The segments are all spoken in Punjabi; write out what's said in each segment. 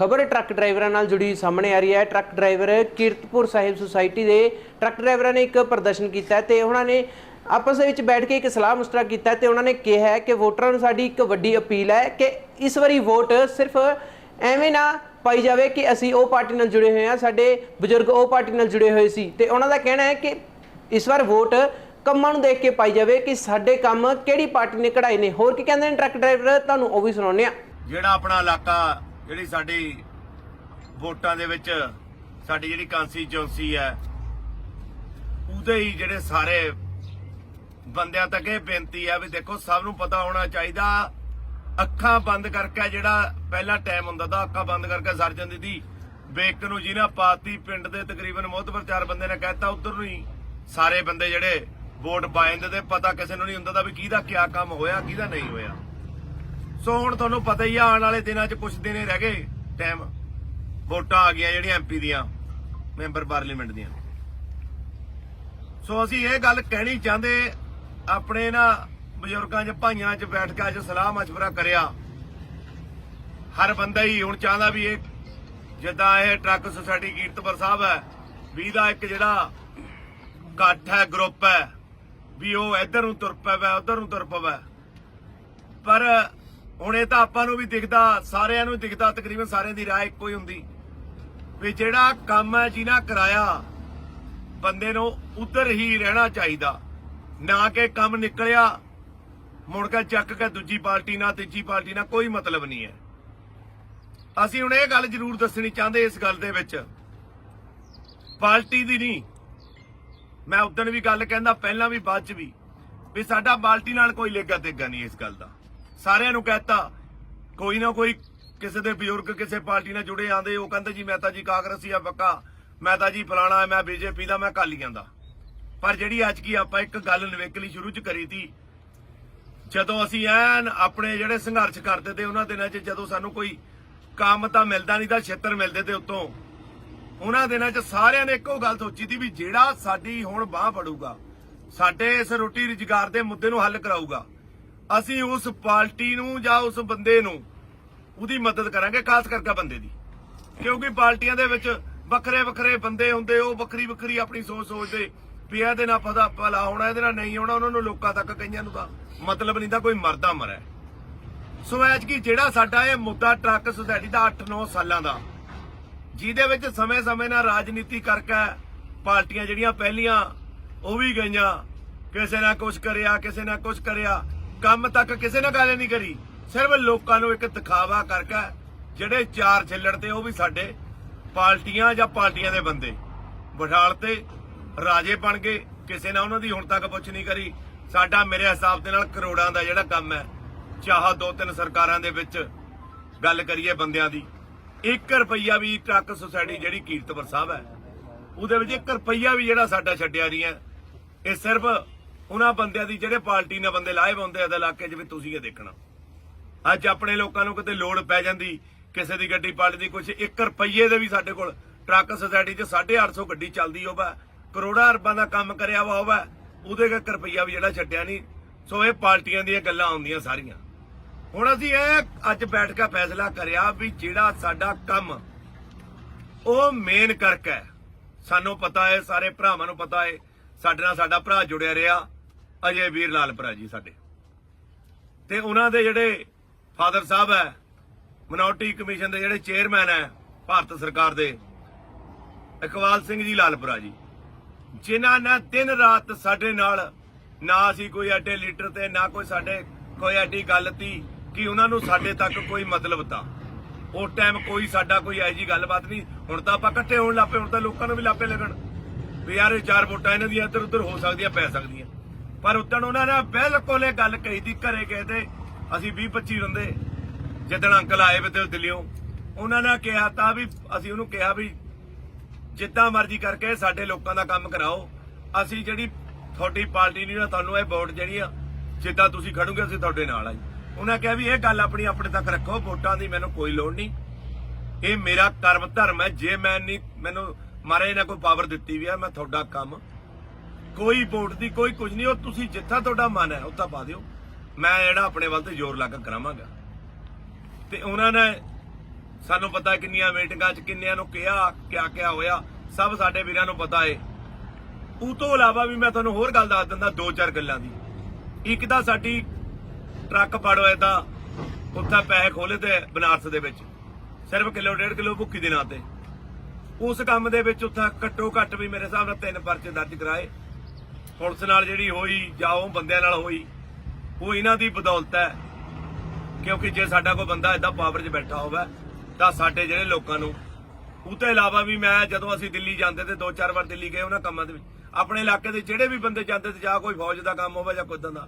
ਖਬਰ ਟਰੱਕ ਡਰਾਈਵਰਾਂ ਨਾਲ ਜੁੜੀ ਸਾਹਮਣੇ ਆ ਰਹੀ ਹੈ। Truck driver Kiratpur Sahib society ਦੇ ਟਰੱਕ ਡਰਾਈਵਰਾਂ ਨੇ ਇੱਕ ਪ੍ਰਦਰਸ਼ਨ ਕੀਤਾ ਹੈ ਤੇ ਉਹਨਾਂ ਨੇ ਆਪਸ ਦੇ ਵਿੱਚ ਬੈਠ ਕੇ ਇੱਕ ਸਲਾਹ ਮੁਸ਼ਤਰਾ ਕੀਤਾ ਹੈ ਤੇ ਉਹਨਾਂ ਨੇ ਕਿਹਾ ਕਿ ਵੋਟਰਾਂ ਨੂੰ ਸਾਡੀ ਇੱਕ ਵੱਡੀ ਅਪੀਲ ਹੈ ਕਿ ਇਸ ਵਾਰੀ ਵੋਟ ਸਿਰਫ ਐਵੇਂ ਨਾ ਪਾਈ ਜਾਵੇ ਕਿ ਅਸੀਂ ਉਹ ਪਾਰਟੀ ਨਾਲ ਜੁੜੇ ਹੋਏ ਹਾਂ, ਸਾਡੇ ਬਜ਼ੁਰਗ ਉਹ ਪਾਰਟੀ ਨਾਲ ਜੁੜੇ ਹੋਏ ਸੀ। ਤੇ ਉਹਨਾਂ ਦਾ ਕਹਿਣਾ ਹੈ ਕਿ ਇਸ ਵਾਰ ਵੋਟ ਕੰਮਾਂ ਨੂੰ ਦੇਖ ਕੇ ਪਾਈ ਜਾਵੇ ਕਿ ਸਾਡੇ ਕੰਮ ਕਿਹੜੀ ਪਾਰਟੀ ਨੇ ਕਢਾਏ ਨੇ। ਹੋਰ ਕੀ ਕਹਿੰਦੇ ਨੇ ਟਰੱਕ ਡਰਾਈਵਰ? ਤੁਹਾਨੂੰ ਉਹ ਵੀ ਸੁਣਾਉਂਦੇ ਆ ਜਿਹੜਾ ਆਪਣਾ ਇਲਾਕਾ ਜਿਹੜੀ ਸਾਡੀ ਵੋਟਾਂ ਦੇ ਵਿੱਚ ਸਾਡੀ ਜਿਹੜੀ ਕਾਂਸਟੀਚੁਐਂਸੀ ਹੈ, ਉਹਦੇ ਹੀ ਜਿਹੜੇ ਸਾਰੇ ਬੰਦਿਆਂ ਤੱਕ ਇਹ ਬੇਨਤੀ ਹੈ ਵੀ ਦੇਖੋ, ਸਭ ਨੂੰ ਪਤਾ ਹੋਣਾ ਚਾਹੀਦਾ, ਅੱਖਾਂ ਬੰਦ ਕਰਕੇ ਜਿਹੜਾ ਪਹਿਲਾ ਟਾਈਮ ਹੁੰਦਾ ਤਾਂ ਅੱਖਾਂ ਬੰਦ ਕਰਕੇ ਸਰ ਜਾਂਦੀ ਸੀ। ਬੇਕ ਨੂੰ ਜਿਹਨਾਂ ਪਾਤੀ ਪਿੰਡ ਦੇ ਤਕਰੀਬਨ ਮੋਹਤਬਰ ਚਾਰ ਬੰਦੇ ਨੇ ਕਹਿਤਾ, ਉਧਰ ਨੂੰ ਹੀ ਸਾਰੇ ਬੰਦੇ ਜਿਹੜੇ ਵੋਟ ਪਾਏ ਤੇ ਪਤਾ ਕਿਸੇ ਨੂੰ ਨਹੀਂ ਹੁੰਦਾ ਦਾ ਵੀ ਕਿਹਦਾ ਕਿਆ ਕੰਮ ਹੋਇਆ, ਕਿਹਦਾ ਨਹੀਂ ਹੋਇਆ। ਸੋ ਹੁਣ ਤੁਹਾਨੂੰ ਪਤਾ ਹੀ ਆ, ਆਉਣ ਵਾਲੇ ਦਿਨਾਂ 'ਚ ਕੁਝ ਦਿਨ ਰਹਿ ਗਏ। ਟਾਈਮ ਵੋਟਾਂ ਆ ਗਈਆਂ ਜਿਹੜੀਆਂ ਐਮਪੀ ਦੀਆਂ ਮੈਂਬਰ ਪਾਰਲੀਮੈਂਟ ਦੀਆਂ। ਸੋ ਅਸੀਂ ਇਹ ਗੱਲ ਕਹਿਣੀ ਚਾਹੁੰਦੇ, ਆਪਣੇ ਨਾ ਬਜ਼ੁਰਗਾਂ 'ਚ, ਭਾਈਆਂ 'ਚ ਬੈਠ ਕੇ ਅੱਜ ਸਲਾਹ ਮਸ਼ਵਰਾ ਕਰਿਆ। ਹਰ ਬੰਦਾ ਹੀ ਹੁਣ ਚਾਹੁੰਦਾ ਵੀ ਇਹ, ਜਿੱਦਾਂ ਇਹ ਟਰੱਕ ਸੁਸਾਇਟੀ ਕੀਰਤਪੁਰ ਸਾਹਿਬ ਹੈ, ਵੀ ਦਾ ਇੱਕ ਜਿਹੜਾ ਇਕੱਠ ਹੈ ਗਰੁੱਪ ਹੈ, ਵੀ ਉਹ ਇੱਧਰ ਨੂੰ ਤੁਰ ਪਵੇ, ਉਧਰ ਨੂੰ ਤੁਰ ਪਵੇ। ਪਰ ਹੁਣ ਇਹ ਤਾਂ ਆਪਾਂ ਨੂੰ ਵੀ ਦਿਖਦਾ, ਸਾਰਿਆਂ ਨੂੰ ਦਿਖਦਾ, ਤਕਰੀਬਨ ਸਾਰਿਆਂ ਦੀ ਰਾਏ ਇੱਕੋ ਹੀ ਹੁੰਦੀ। ਵੀ ਜਿਹੜਾ ਕੰਮ ਹੈ ਜਿਹਨਾਂ ਕਰਾਇਆ, ਬੰਦੇ ਨੂੰ ਉਧਰ ਹੀ ਰਹਿਣਾ ਚਾਹੀਦਾ। ਨਾ ਕਿ ਕੰਮ ਨਿਕਲਿਆ, ਮੁੜ ਕੇ ਚੱਕ ਕੇ ਦੂਜੀ ਪਾਰਟੀ ਨਾਲ, ਤੀਜੀ ਪਾਰਟੀ ਨਾਲ, ਕੋਈ ਮਤਲਬ ਨਹੀਂ ਹੈ। ਅਸੀਂ ਹੁਣ ਇਹ ਗੱਲ ਜ਼ਰੂਰ ਦੱਸਣੀ ਚਾਹੁੰਦੇ ਇਸ ਗੱਲ ਦੇ ਵਿੱਚ। ਪਾਰਟੀ ਦੀ ਨਹੀਂ। ਮੈਂ ਉਦੋਂ ਵੀ ਗੱਲ ਕਹਿੰਦਾ, ਪਹਿਲਾਂ ਵੀ ਬਾਅਦ ਚ ਵੀ। ਵੀ ਸਾਡਾ ਪਾਰਟੀ ਨਾਲ ਕੋਈ ਲੇਗਾ ਦੇਗਾ ਨਹੀਂ ਇਸ ਗੱਲ ਦਾ। ਸਾਰਿਆਂ ਨੂੰ ਕਹਤਾ, ਕੋਈ ਨਾ ਕੋਈ ਕਿਸੇ ਦੇ ਬਜ਼ੁਰਗ ਕਿਸੇ ਪਾਰਟੀ ਨਾਲ ਜੁੜੇ ਆਂਦੇ, ਉਹ ਕਹਿੰਦੇ ਜੀ ਮੈਂ ਤਾਂ ਜੀ ਕਾਂਗਰਸੀ ਆ, ਪੱਕਾ। ਮੈਂ ਤਾਂ ਜੀ ਫਲਾਣਾ ਮੈਂ ਬੀਜੇਪੀ ਦਾ, ਮੈਂ ਕਾਲੀਆਂ ਦਾ। ਪਰ ਜਿਹੜੀ ਅੱਜ ਕੀ ਆਪਾਂ ਇੱਕ ਗੱਲ ਨਵੇਕਲੀ ਸ਼ੁਰੂ ਚ ਕਰੀ ਤੀ, ਜਦੋਂ ਅਸੀਂ ਐਨ ਆਪਣੇ ਜਿਹੜੇ ਸੰਘਰਸ਼ ਕਰਦੇ ਤੇ ਉਹਨਾਂ ਦਿਨਾਂ 'ਚ ਜਦੋਂ ਸਾਨੂੰ ਕੋਈ ਕੰਮ ਤਾਂ ਮਿਲਦਾ ਨਹੀਂ ਤਾਂ ਛੇਤਰ ਮਿਲਦੇ ਤੇ ਉਤੋਂ। ਉਹਨਾਂ ਦਿਨਾਂ 'ਚ ਸਾਰਿਆਂ ਨੇ ਇੱਕੋ ਗੱਲ ਸੋਚੀ ਸੀ ਵੀ ਜਿਹੜਾ ਸਾਡੀ ਹੁਣ ਬਾਹ ਫੜੂਗਾ, ਸਾਡੇ ਇਸ ਰੋਟੀ ਰੁਜ਼ਗਾਰ ਦੇ ਮੁੱਦੇ ਨੂੰ ਹੱਲ ਕਰਾਊਗਾ ਅਸੀਂ ਉਸ ਪਾਰਟੀ ਨੂੰ ਜਾਂ ਉਸ ਬੰਦੇ ਨੂੰ ਉਹਦੀ ਮਦਦ ਕਰਾਂਗੇ ਖਾਸ ਕਰਕੇ ਬੰਦੇ ਦੀ। ਕਿਉਂਕਿ ਪਾਰਟੀਆਂ ਦੇ ਵਿੱਚ ਵੱਖਰੇ ਵੱਖਰੇ ਬੰਦੇ ਹੁੰਦੇ, ਉਹ ਵੱਖਰੀ ਵੱਖਰੀ ਆਪਣੀ ਸੋਚ ਸੋਚਦੇ ਵੀ ਇਹਦੇ ਨਾਲ ਪਤਾ ਭਲਾ ਹੋਣਾ ਇਹਦੇ ਨਾਲ ਨਹੀਂ ਹੋਣਾ ਉਹਨਾਂ ਨੂੰ ਲੋਕਾਂ ਤੱਕ ਕਈਆਂ ਨੂੰ ਤਾਂ ਮਤਲਬ ਨਹੀਂ ਤਾਂ ਕੋਈ ਮਰਦਾ ਮਰੈ। ਸੋ ਐਜ ਕੀ ਜਿਹੜਾ ਸਾਡਾ ਇਹ ਮੁੱਦਾ ਟਰੱਕ ਸੁਸਾਇਟੀ ਦਾ 8-9 ਸਾਲਾਂ ਦਾ, ਜਿਹਦੇ ਵਿੱਚ ਸਮੇਂ-ਸਮੇਂ ਨਾਲ ਰਾਜਨੀਤੀ ਕਰਕੇ ਪਾਰਟੀਆਂ ਜਿਹੜੀਆਂ ਪਹਿਲੀਆਂ ਉਹ ਵੀ ਗਈਆਂ, ਕਿਸੇ ਨਾਲ ਕੁਝ ਕਰਿਆ, ਕਿਸੇ ਨਾਲ ਕੁਝ ਕਰਿਆ ਕੰਮ ਤੱਕ ਕਿਸੇ ਨੇ ਗੱਲ ਨਹੀਂ ਕਰੀ। ਸਿਰਫ ਲੋਕਾਂ ਨੂੰ ਇੱਕ ਦਿਖਾਵਾ ਕਰਕੇ ਜਿਹੜੇ ਚਾਰ ਛਿੱਲੜ ਤੇ ਉਹ ਵੀ ਸਾਡੇ ਪਾਰਟੀਆਂ ਜਾਂ ਪਾਰਟੀਆਂ ਦੇ ਬੰਦੇ। ਬਠਾਲ ਤੇ ਰਾਜੇ ਬਣ ਗਏ ਕਿਸੇ ਨੇ ਉਹਨਾਂ ਦੀ ਹੁਣ ਤੱਕ ਪੁੱਛ ਨਹੀਂ ਕਰੀ। ਸਾਡਾ ਮੇਰੇ ਹਿਸਾਬ ਦੇ ਨਾਲ ਕਰੋੜਾਂ ਦਾ ਜਿਹੜਾ ਕੰਮ ਹੈ, ਚਾਹ ਦੋ ਤਿੰਨ ਸਰਕਾਰਾਂ ਦੇ ਵਿੱਚ ਗੱਲ ਕਰੀਏ ਬੰਦਿਆਂ ਦੀ। 1 ਰੁਪਈਆ ਵੀ ਟਰੱਕ ਸੁਸਾਇਟੀ ਜਿਹੜੀ ਕੀਰਤਪੁਰ ਸਾਹਿਬ ਹੈ, ਉਹਦੇ ਵਿੱਚ 1 ਰੁਪਈਆ ਵੀ ਜਿਹੜਾ ਸਾਡਾ ਛੱਡਿਆ ਨਹੀਂ ਹੈ। ਇਹ ਸਿਰਫ ਉਹਨਾਂ ਬੰਦਿਆਂ ਦੀ ਜਿਹੜੇ ਪਾਰਟੀ ਨੇ ਬੰਦੇ ਲਾਏ ਬੰਦੇ ਆ ਦੇ ਇਲਾਕੇ 'ਚ ਵੀ ਤੁਸੀਂ ਇਹ ਦੇਖਣਾ। ਅੱਜ ਆਪਣੇ ਲੋਕਾਂ ਨੂੰ ਕਿਤੇ ਲੋੜ ਪੈ ਜਾਂਦੀ, ਕਿਸੇ ਦੀ ਗੱਡੀ ਪਲਟ ਦੀ ਕੁਝ 1 ਰੁਪਈਏ ਦੇ ਵੀ ਸਾਡੇ ਕੋਲ ਟਰੱਕ ਸੁਸਾਇਟੀ 'ਚ 850 ਗੱਡੀ ਚੱਲਦੀ ਹੋਵੇ, ਕਰੋੜਾਂ ਅਰਬਾਂ ਦਾ ਕੰਮ ਕਰਿਆ ਵਾ ਹੋਵੇ, ਉਹਦੇ 1 ਰੁਪਈਆ ਵੀ ਜਿਹੜਾ ਛੱਡਿਆ ਨਹੀਂ। ਸੋ ਇਹ ਪਾਰਟੀਆਂ ਦੀਆਂ ਗੱਲਾਂ ਆਉਂਦੀਆਂ ਸਾਰੀਆਂ। ਹੁਣ ਅਸੀਂ ਇਹ ਅੱਜ ਬੈਠ ਕੇ ਫੈਸਲਾ ਕਰਿਆ ਵੀ ਜਿਹੜਾ ਸਾਡਾ ਕੰਮ, ਉਹ ਮੇਨ ਕਰਕੇ ਹੈ। ਸਾਨੂੰ ਪਤਾ ਹੈ, ਸਾਰੇ ਭਰਾਵਾਂ ਨੂੰ ਪਤਾ ਹੈ, ਸਾਡੇ ਨਾਲ ਸਾਡਾ ਭਰਾ ਜੁੜਿਆ ਰਿਹਾ। ਅਜੇ ਵੀਰ ਲਾਲਪੁਰਾ ਜੀ ਸਾਡੇ। ਤੇ ਉਹਨਾਂ ਦੇ ਜਿਹੜੇ ਫਾਦਰ ਸਾਹਿਬ ਹੈ ਮਿਨੋਰਟੀ ਕਮਿਸ਼ਨ ਦੇ ਜਿਹੜੇ ਚੇਅਰਮੈਨ ਹੈ, ਭਾਰਤ ਸਰਕਾਰ ਦੇ, ਇਕਬਾਲ ਸਿੰਘ ਜੀ ਲਾਲਪੁਰਾ ਜੀ। ਜਿਨ੍ਹਾਂ ਨੇ ਦਿਨ ਰਾਤ ਸਾਡੇ ਨਾਲ ਨਾ ਅਸੀਂ ਕੋਈ ਐਡੇ ਲੀਡਰ ਤੇ, ਨਾ ਕੋਈ ਸਾਡੇ ਕੋਈ ਐਡੀ ਗੱਲ ਤੀ ਕਿ ਉਹਨਾਂ ਨੂੰ ਸਾਡੇ ਤੱਕ ਕੋਈ ਮਤਲਬ ਤਾ। ਉਸ ਟਾਈਮ ਕੋਈ ਸਾਡਾ ਕੋਈ ਐਜੀ ਗੱਲਬਾਤ ਨਹੀਂ। ਹੁਣ ਤਾਂ ਆਪਾਂ ਇਕੱਠੇ ਹੋਣ ਲੱਪੇ ਹੁਣ ਤਾਂ ਲੋਕਾਂ ਨੂੰ ਵੀ ਲਾਪੇ ਲੱਗਣ। ਵੀ ਯਾਰ ਇਹ ਚਾਰ ਵੋਟਾਂ ਇਹਨਾਂ ਦੀਆਂ ਇੱਧਰ ਉੱਧਰ ਹੋ ਸਕਦੀਆਂ, ਪੈ ਸਕਦੀਆਂ। ਪਰ ਉਦੋਂ ਉਹਨਾਂ ਨੇ ਬਿਲਕੁਲ ਇਹ ਗੱਲ ਕਹੀ ਦੀ ਘਰੇ ਗਏ ਤੇ ਅਸੀਂ 20 25 ਬੰਦੇ ਜਿੱਦਣ ਅੰਕਲ ਆਏ ਵੇ ਤੇ ਦਿੱਲੀੋਂ ਉਹਨਾਂ ਨੇ ਕਿਹਾ ਤਾਂ ਵੀ, ਅਸੀਂ ਉਹਨੂੰ ਕਿਹਾ ਵੀ ਜਿੱਦਾਂ ਮਰਜ਼ੀ ਕਰਕੇ ਸਾਡੇ ਲੋਕਾਂ ਦਾ ਕੰਮ ਕਰਾਓ। ਅਸੀਂ ਜਿਹੜੀ ਤੁਹਾਡੀ ਪਾਰਟੀ ਨਹੀਂ ਨਾ ਤੁਹਾਨੂੰ ਇਹ ਵੋਟ ਜਿਹੜੀ ਆ, ਜਿੱਦਾਂ ਤੁਸੀਂ ਖੜੋਗੇ, ਅਸੀਂ ਤੁਹਾਡੇ ਨਾਲ ਆ ਉਹਨਾਂ ਕਿਹਾ ਵੀ ਇਹ ਗੱਲ ਆਪਣੀ ਆਪਣੇ ਤੱਕ ਰੱਖੋ, ਵੋਟਾਂ ਦੀ ਮੈਨੂੰ ਕੋਈ ਲੋੜ ਨਹੀਂ। ਇਹ ਮੇਰਾ ਕਰਮ ਧਰਮ ਹੈ, ਜੇ ਮੈਂ ਨਹੀਂ, ਮੈਨੂੰ ਮਾਰੇ ਨੇ ਕੋਈ ਪਾਵਰ ਦਿੱਤੀ ਵੀ ਆ, ਮੈਂ ਤੁਹਾਡਾ ਕੰਮ ਕੋਈ ਵੋਟ ਦੀ ਕੋਈ ਕੁਝ ਨਹੀਂ, ਉਹ ਤੁਸੀਂ ਜਿੱਥਾ ਤੁਹਾਡਾ ਮਨ ਹੈ, ਉੱਥਾ ਪਾ ਦਿਓ। ਮੈਂ ਜਿਹੜਾ ਆਪਣੇ ਵੱਲ ਤੇ ਜ਼ੋਰ ਲਾ ਕੇ ਕਰਾਵਾਂਗਾ। ਤੇ ਉਹਨਾਂ ਨੇ ਸਾਨੂੰ ਪਤਾ ਕਿੰਨੀਆਂ ਮੀਟਿੰਗਾਂ 'ਚ ਕਿੰਨਿਆਂ ਨੂੰ ਕਿਹਾ, ਕਿਆ ਕਿਆ ਹੋਇਆ, ਸਭ ਸਾਡੇ ਵੀਰਾਂ ਨੂੰ ਪਤਾ ਏ। ਉਹ ਤੋਂ ਇਲਾਵਾ ਵੀ ਮੈਂ ਤੁਹਾਨੂੰ ਹੋਰ ਗੱਲ ਦੱਸ ਦਿੰਦਾ ਦੋ ਚਾਰ ਗੱਲਾਂ ਦੀ। ਇੱਕ ਤਾਂ ਸਾਡੀ ਟਰੱਕ ਫੜੋ ਏਦਾਂ ਉੱਥੇ ਪੈਸੇ ਖੋਲੇ ਤੇ ਬਨਾਰਸ ਦੇ ਵਿੱਚ, ਸਿਰਫ ਕਿਲੋ, ਡੇਢ ਕਿਲੋ ਭੁੱਕੀ ਦੇ ਨਾਂ ਤੇ। ਉਸ ਕੰਮ ਦੇ ਵਿੱਚ ਉੱਥੇ ਘੱਟੋ ਘੱਟ ਵੀ ਮੇਰੇ ਹਿਸਾਬ ਨਾਲ ਤਿੰਨ ਪਰਚੇ ਦਰਜ ਕਰਾਏ। ਪੁਲਿਸ ਨਾਲ ਜਿਹੜੀ ਹੋਈ ਜਾਂ ਉਹ ਬੰਦਿਆਂ ਨਾਲ ਹੋਈ, ਉਹ ਇਹਨਾਂ ਦੀ ਬਦੌਲਤ ਹੈ। ਕਿਉਂਕਿ ਜੇ ਸਾਡਾ ਕੋਈ ਬੰਦਾ ਏਦਾਂ ਪਾਵਰ 'ਚ ਬੈਠਾ ਹੋਵੇ, ਤਾਂ ਸਾਡੇ ਜਿਹੜੇ ਲੋਕਾਂ ਨੂੰ, ਉਹ ਤੋਂ ਇਲਾਵਾ ਵੀ ਮੈਂ ਜਦੋਂ ਅਸੀਂ ਦਿੱਲੀ ਜਾਂਦੇ ਤੇ ਦੋ ਚਾਰ ਵਾਰ ਦਿੱਲੀ ਗਏ ਉਹਨਾਂ ਕੰਮਾਂ ਦੇ ਵਿੱਚ, ਆਪਣੇ ਇਲਾਕੇ ਦੇ ਜਿਹੜੇ ਵੀ ਬੰਦੇ ਜਾਂਦੇ ਤੇ ਜਾਂ ਕੋਈ ਫੌਜ ਦਾ ਕੰਮ ਹੋਵੇ ਜਾਂ ਕੋਈ ਦਾ,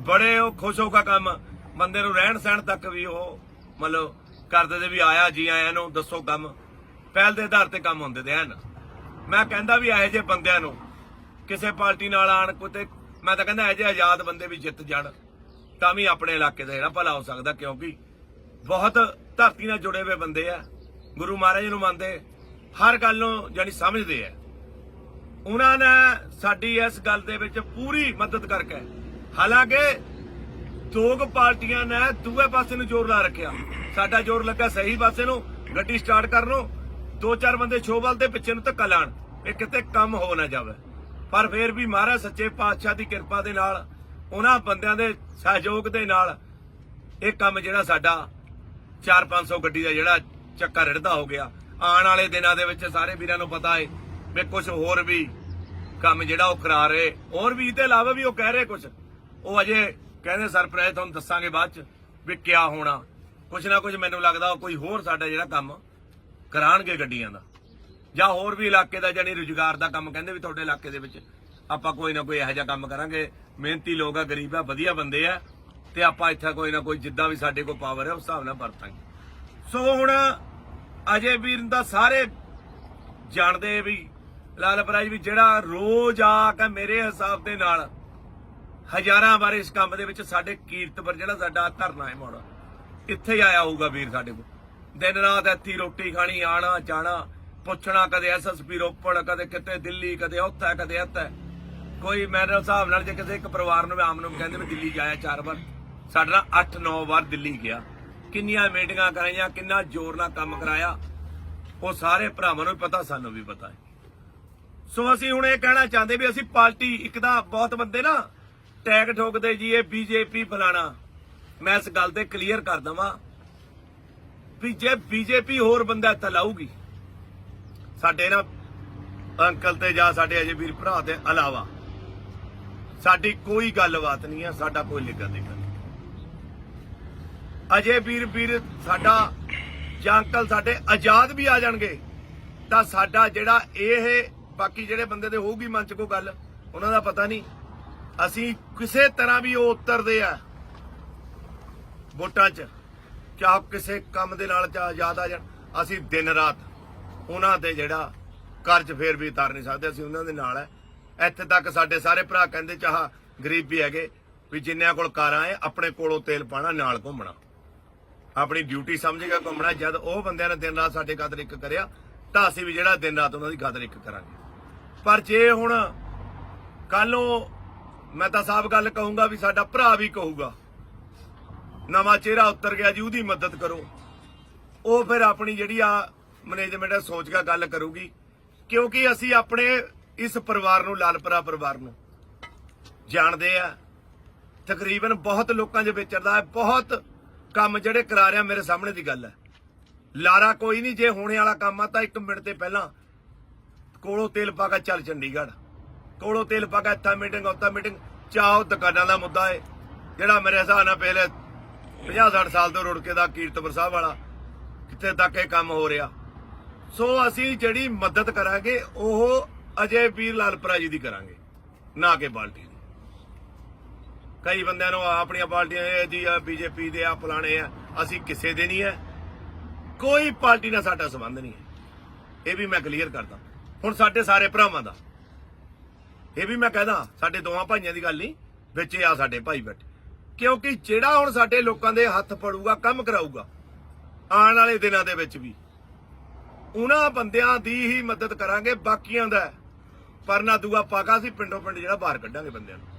ਬੜੇ ਉਹ ਖੁਸ਼ ਹੋ ਕੇ ਕੰਮ, ਬੰਦੇ ਨੂੰ ਰਹਿਣ ਸਹਿਣ ਤੱਕ ਵੀ ਉਹ ਮਤਲਬ ਕਰਦੇ ਤੇ ਵੀ ਆਇਆ, ਜੀ ਆਇਆਂ ਨੂੰ, ਦੱਸੋ ਕੰਮ। ਪਹਿਲ ਦੇ ਆਧਾਰ ਤੇ ਕੰਮ ਹੁੰਦੇ ਤੇ ਹਨ ਮੈਂ ਕਹਿੰਦਾ ਵੀ ਇਹੋ ਜਿਹੇ ਬੰਦਿਆਂ ਨੂੰ ਕਿਸੇ ਪਾਰਟੀ ਨਾਲ ਆਣ ਕੋਈ ਤੇ ਮੈਂ ਤਾਂ ਕਹਿੰਦਾ ਅਜੇ ਆਜ਼ਾਦ ਬੰਦੇ ਵੀ ਜਿੱਤ ਜਾਣ, ਤਾਂ ਵੀ ਆਪਣੇ ਇਲਾਕੇ ਦਾ ਜਿਹੜਾ ਭਲਾ ਹੋ ਸਕਦਾ, ਕਿਉਂਕਿ ਬਹੁਤ ਧਰਤੀ ਨਾਲ ਜੁੜੇ ਹੋਏ ਬੰਦੇ ਆ, ਗੁਰੂ ਮਹਾਰਾਜ ਨੂੰ ਮੰਨਦੇ, ਹਰ ਗੱਲ ਨੂੰ ਜਾਨੀ ਸਮਝਦੇ ਆ। ਉਹਨਾਂ ਨੇ ਸਾਡੀ ਇਸ ਗੱਲ ਦੇ ਵਿੱਚ ਪੂਰੀ ਮਦਦ ਕਰਕੇ, ਹਾਲਾਂਕਿ ਦੋ ਕੁ ਪਾਰਟੀਆਂ ਨੇ ਦੂਏ ਪਾਸੇ ਨੂੰ ਜ਼ੋਰ ਲਾ ਰੱਖਿਆ। ਸਾਡਾ ਜ਼ੋਰ ਲੱਗਾ ਸਹੀ ਪਾਸੇ ਨੂੰ, ਗੱਡੀ ਸਟਾਰਟ ਕਰਨ ਨੂੰ, ਦੋ ਚਾਰ ਬੰਦੇ ਸ਼ੋਬਲ ਦੇ ਪਿੱਛੇ ਨੂੰ ਧੱਕਾ ਲਾਣ ਇਹ ਕਿਤੇ ਕੰਮ ਹੋ ਨਾ ਜਾਵੇ। ਪਰ ਫਿਰ ਵੀ ਮਹਾਰਾਜ ਸੱਚੇ ਪਾਤਸ਼ਾਹ ਦੀ ਕਿਰਪਾ ਦੇ ਨਾਲ, ਉਹਨਾਂ ਬੰਦਿਆਂ ਦੇ ਸਹਿਯੋਗ ਦੇ ਨਾਲ ਇਹ ਕੰਮ ਜਿਹੜਾ ਸਾਡਾ 4-500 ਗੱਡੀ ਦਾ ਜਿਹੜਾ ਚੱਕਾ ਰਿੜਦਾ ਹੋ ਗਿਆ। ਆਉਣ ਵਾਲੇ ਦਿਨਾਂ ਦੇ ਵਿੱਚ ਸਾਰੇ ਵੀਰਾਂ ਨੂੰ ਪਤਾ ਏ ਵੀ ਕੁਝ ਹੋਰ ਵੀ ਕੰਮ ਜਿਹੜਾ ਉਹ ਕਰਾ ਰਹੇ। ਹੋਰ ਵੀ ਇਹਦੇ ਇਲਾਵਾ ਵੀ ਉਹ ਕਹਿ ਰਹੇ ਕੁਝ ਉਹ ਅਜੇ ਕਹਿੰਦੇ ਸਰਪ੍ਰਾਈਜ਼ ਤੁਹਾਨੂੰ ਦੱਸਾਂਗੇ ਬਾਅਦ ਚ ਵੀ ਕਿਆ ਹੋਣਾ। ਕੁਝ ਨਾ ਕੁਝ ਮੈਨੂੰ ਲੱਗਦਾ ਕੋਈ ਹੋਰ ਸਾਡਾ ਜਿਹੜਾ ਕੰਮ ਕਰਾਣਗੇ ਗੱਡੀਆਂ ਦਾ। ਜਾਂ ਹੋਰ ਵੀ ਇਲਾਕੇ ਦਾ ਜਾਨੀ ਰੁਜ਼ਗਾਰ ਦਾ ਕੰਮ ਕਹਿੰਦੇ ਵੀ ਤੁਹਾਡੇ ਇਲਾਕੇ ਦੇ ਵਿੱਚ ਆਪਾਂ ਕੋਈ ਨਾ ਕੋਈ ਇਹੋ ਜਿਹਾ ਕੰਮ ਕਰਾਂਗੇ। ਮਿਹਨਤੀ ਲੋਕ ਆ, ਗਰੀਬ ਆ, ਵਧੀਆ ਬੰਦੇ ਆ ਤੇ ਆਪਾਂ ਇੱਥੇ ਕੋਈ ਨਾ ਕੋਈ ਜਿੱਦਾਂ ਵੀ ਸਾਡੇ ਕੋਲ ਪਾਵਰ ਹੈ ਉਸ ਹਿਸਾਬ ਨਾਲ ਵਰਤਾਂਗੇ। ਸੋ ਹੁਣ ਅਜੇ ਵੀਰ ਦਾ ਸਾਰੇ ਜਾਣਦੇ ਵੀ ਲਾਲ ਪਰਾਜ ਵੀ ਜਿਹੜਾ ਰੋਜ਼ ਆ ਕੇ ਮੇਰੇ ਹਿਸਾਬ ਦੇ ਨਾਲ ਹਜ਼ਾਰਾਂ ਵਾਰ ਇਸ ਕੰਮ ਦੇ ਵਿੱਚ ਸਾਡੇ ਕੀਰਤਪੁਰ ਜਿਹੜਾ ਸਾਡਾ ਧਰਨਾ ਹੈ ਮੋੜ, ਇੱਥੇ ਆਇਆ ਹੋਊਗਾ ਵੀਰ ਸਾਡੇ ਕੋਲ। ਦਿਨ ਰਾਤ ਇੱਥੇ ਰੋਟੀ ਖਾਣੀ ਆਣਾ ਜਾਣਾ ਪੁੱਛਣਾ ਕਦੇ ਐਸਐਸਪੀ ਰੋਪੜ, ਕਦੇ ਕਿਤੇ ਦਿੱਲੀ, ਕਦੇ ਉੱਥੇ, ਕਦੇ ਇੱਥੇ। ਕੋਈ ਮੇਰੇ ਹਿਸਾਬ ਨਾਲ ਜੇ ਕਿਸੇ ਇੱਕ ਪਰਿਵਾਰ ਨੂੰ ਆਮ ਨੂੰ ਕਹਿੰਦੇ ਵੀ ਦਿੱਲੀ ਜਾਇਆ ਚਾਰ ਵਾਰ। ਸਾਡੇ ਨਾਲ 8-9 ਵਾਰ ਦਿੱਲੀ ਗਿਆ। ਕਿੰਨੀਆਂ ਮੀਟਿੰਗਾਂ ਕਰਾਈਆਂ, ਕਿੰਨਾ ਜ਼ੋਰ ਨਾਲ ਕੰਮ ਕਰਾਇਆ। ਉਹ ਸਾਰੇ ਭਰਾਵਾਂ ਨੂੰ ਵੀ ਪਤਾ, ਸਾਨੂੰ ਵੀ ਪਤਾ ਹੈ। ਸੋ ਅਸੀਂ ਹੁਣ ਇਹ ਕਹਿਣਾ ਚਾਹੁੰਦੇ ਵੀ ਅਸੀਂ ਪਾਰਟੀ ਇੱਕ ਤਾਂ ਬਹੁਤ ਬੰਦੇ ਨਾ ਟੈਗ ਠੋਕਦੇ ਜੀ ਇਹ ਬੀਜੇਪੀ, ਫਲਾਣਾ। ਮੈਂ ਇਸ ਗੱਲ ਤੇ ਕਲੀਅਰ ਕਰ ਦਵਾਂ ਵੀ ਜੇ ਬੀਜੇਪੀ ਹੋਰ ਬੰਦਾ ਇੱਥੇ ਲਾਊਗੀ ਸਾਡੇ ਨਾ ਅੰਕਲ ਤੇ ਜਾਂ ਸਾਡੇ ਅਜੇ ਵੀਰ ਭਰਾ ਦੇ ਇਲਾਵਾ ਸਾਡੀ ਕੋਈ ਗੱਲਬਾਤ ਨਹੀਂ ਹੈ ਸਾਡਾ ਕੋਈ ਲਿਖਾ ਦੇਗਾ ਨਹੀਂ। ਅਜੇ ਵੀਰ ਵੀਰ ਸਾਡਾ ਜਾਂ ਅੰਕਲ ਸਾਡੇ ਆਜ਼ਾਦ ਵੀ ਆ ਜਾਣਗੇ, ਤਾਂ ਸਾਡਾ ਜਿਹੜਾ ਇਹ ਬਾਕੀ ਜਿਹੜੇ ਬੰਦੇ ਦੇ ਹੋਊਗੀ ਮਨ ਚ ਕੋਈ ਗੱਲ, ਉਹਨਾਂ ਦਾ ਪਤਾ ਨਹੀਂ। ਅਸੀਂ ਕਿਸੇ ਤਰ੍ਹਾਂ ਵੀ ਉਹ ਉਤਰਦੇ ਆ ਵੋਟਾਂ 'ਚ, ਚਾਹ ਕਿਸੇ ਕੰਮ ਦੇ ਨਾਲ ਚਾਹ ਆਜ਼ਾਦ ਆ ਜਾਣ, ਅਸੀਂ ਦਿਨ ਰਾਤ ਉਹਨਾਂ ਤੇ ਜਿਹੜਾ ਕਰਜ਼ ਫੇਰ ਵੀ ਉਤਾਰ ਨਹੀਂ ਸਕਦੇ, ਅਸੀਂ ਉਹਨਾਂ ਦੇ ਨਾਲ ਹੈ ਇੱਥੇ ਤੱਕ ਸਾਡੇ ਸਾਰੇ ਭਰਾ ਕਹਿੰਦੇ ਚਾਹ ਗਰੀਬ ਵੀ ਹੈਗੇ, ਵੀ ਜਿੰਨਿਆਂ ਕੋਲ ਕਾਰਾਂ ਹੈ ਆਪਣੇ ਕੋਲੋਂ ਤੇਲ ਪਾਣਾ ਨਾਲ ਘੁੰਮਣਾ। ਆਪਣੀ ਡਿਊਟੀ ਸਮਝੇਗਾ ਘੁੰਮਣਾ, ਜਦ ਉਹ ਬੰਦਿਆਂ ਨੇ ਦਿਨ ਰਾਤ ਸਾਡੇ ਕਦਰ ਇੱਕ ਕਰਿਆ, ਤਾਂ ਅਸੀਂ ਵੀ ਜਿਹੜਾ ਦਿਨ ਰਾਤ ਉਹਨਾਂ ਦੀ ਕਦਰ ਇੱਕ ਕਰਾਂਗੇ। ਪਰ ਜੇ ਹੁਣ ਕੱਲੋਂ ਮੈਂ ਤਾਂ ਸਾਫ਼ ਗੱਲ ਕਹੂੰਗਾ ਵੀ ਸਾਡਾ ਭਰਾ ਵੀ ਕਹੂਗਾ, ਨਵਾਂ ਚਿਹਰਾ ਉਤਰ ਗਿਆ ਜੀ, ਉਹਦੀ ਮਦਦ ਕਰੋ। ਉਹ ਫਿਰ ਆਪਣੀ ਜਿਹੜੀ ਆ ਮੈਨੇਜਮੈਂਟ ਸੋਚ ਕੇ ਗੱਲ ਕਰੂਗੀ। ਕਿਉਂਕਿ ਅਸੀਂ ਆਪਣੇ ਇਸ ਪਰਿਵਾਰ ਨੂੰ, ਲਾਲਪੁਰਾ ਪਰਿਵਾਰ ਨੂੰ ਜਾਣਦੇ ਆ। ਤਕਰੀਬਨ ਬਹੁਤ ਲੋਕਾਂ ਦੇ ਵਿਚਰਦਾ ਹੈ, ਬਹੁਤ ਕੰਮ ਜਿਹੜੇ ਕਰਾ ਰਿਹਾ ਮੇਰੇ ਸਾਹਮਣੇ ਦੀ ਗੱਲ ਹੈ। ਲਾਰਾ ਕੋਈ ਨਹੀਂ, ਜੇ ਹੋਣੇ ਵਾਲਾ ਕੰਮ ਆ ਤਾਂ 1 ਮਿੰਟ ਤੇ ਪਹਿਲਾਂ ਕੋਲੋਂ ਤੇਲ ਪਾ ਕੇ ਚੱਲ ਚੰਡੀਗੜ੍ਹ। ਕੋਲੋਂ ਤੇਲ ਪਾ ਕੇ ਇੱਥਾ ਮੀਟਿੰਗ ਉੱਥਾ ਮੀਟਿੰਗ ਚਾਹੋ ਦੁਕਾਨਾਂ ਦਾ ਮੁੱਦਾ ਹੈ ਜਿਹੜਾ ਮੇਰੇ ਹਿਸਾਬ ਨਾਲ ਪਹਿਲੇ 50 60 ਸਾਲ ਤੋਂ ਰੁੜ ਕੇ ਦਾ ਕੀਰਤਪੁਰ ਸਾਹਿਬ ਵਾਲਾ, ਕਿੱਥੇ ਤੱਕ ਇਹ ਕੰਮ ਹੋ ਰਿਹਾ। ਸੋ ਅਸੀਂ ਜਿਹੜੀ ਮਦਦ ਕਰਾਂਗੇ, ਉਹ ਅਜੇ ਵੀਰ ਲਾਲਪੁਰਾ ਜੀ ਦੀ ਕਰਾਂਗੇ, ਨਾ ਕਿ ਬਾਲਟੀ ਦੀ। ਕਈ ਬੰਦਿਆਂ ਨੂੰ ਆਪਣੀਆਂ ਪਾਰਟੀਆਂ ਇਹ ਜੀ ਆ ਬੀਜੇਪੀ ਦੇ ਆ, ਫਲਾਣੇ ਆ, ਅਸੀਂ ਕਿਸੇ ਦੇ ਨਹੀਂ ਹੈ ਕੋਈ ਪਾਰਟੀ ਨਾਲ ਸਾਡਾ ਸੰਬੰਧ ਨਹੀਂ ਹੈ। ਇਹ ਵੀ ਮੈਂ ਕਲੀਅਰ ਕਰਦਾ। ਹੁਣ ਸਾਡੇ ਸਾਰੇ ਭਰਾਵਾਂ ਦਾ। ਇਹ ਵੀ ਮੈਂ ਕਹਦਾ, ਸਾਡੇ ਦੋਵਾਂ ਭਾਈਆਂ ਦੀ ਗੱਲ ਨਹੀਂ, ਵਿੱਚ ਆ ਸਾਡੇ ਭਾਈ ਬੈਠੇ। ਕਿਉਂਕਿ ਜਿਹੜਾ ਹੁਣ ਸਾਡੇ ਲੋਕਾਂ ਦੇ ਹੱਥ ਪੜੂਗਾ ਕੰਮ ਕਰਾਊਗਾ, ਆਉਣ ਵਾਲੇ ਦਿਨਾਂ ਦੇ ਵਿੱਚ ਵੀ ਉਹਨਾਂ ਬੰਦਿਆਂ ਦੀ ਹੀ ਮਦਦ ਕਰਾਂਗੇ, ਬਾਕੀਆਂ ਦਾ ਪਰ ਨਾ ਦੂਆ ਪਾਗਾ ਸੀ ਪਿੰਡੋਂ ਪਿੰਡ ਜਿਹੜਾ ਬਾਹਰ ਕੱਢਾਂਗੇ ਬੰਦਿਆਂ ਨੂੰ।